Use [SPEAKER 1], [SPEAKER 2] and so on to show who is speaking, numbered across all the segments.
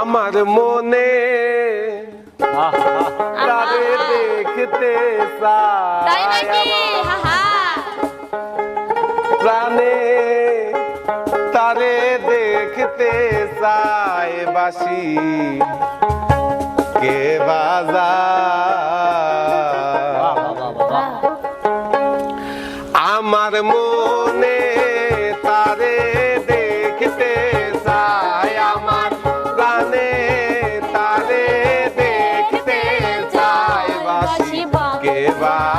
[SPEAKER 1] আমার মনে তারে দেখতে প্রাণে তারে দেখতে সায় বাসি। কে বাজার Jehová.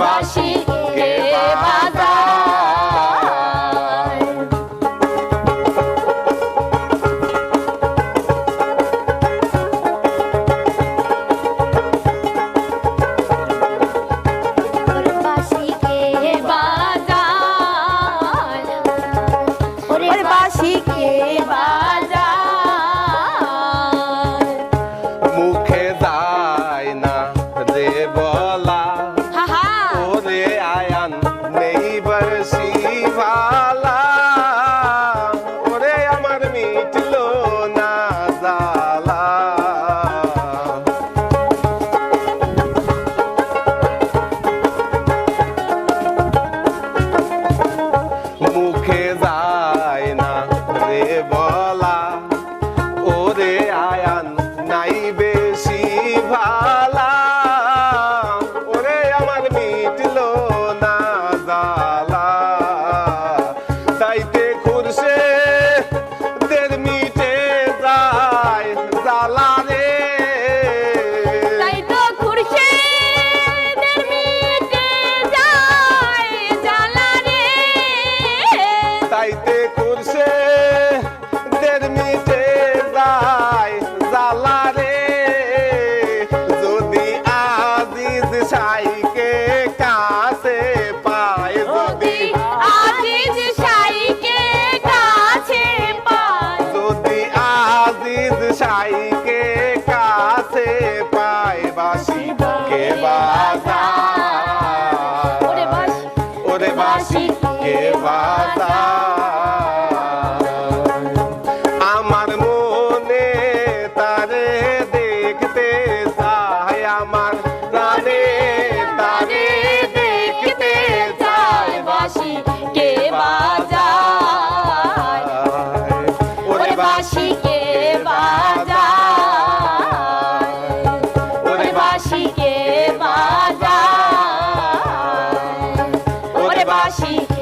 [SPEAKER 1] বাসি কে বাসি।
[SPEAKER 2] বাসিকে
[SPEAKER 1] বাজায়। ওরে বাসিকে বাজায়।
[SPEAKER 2] বাসিকে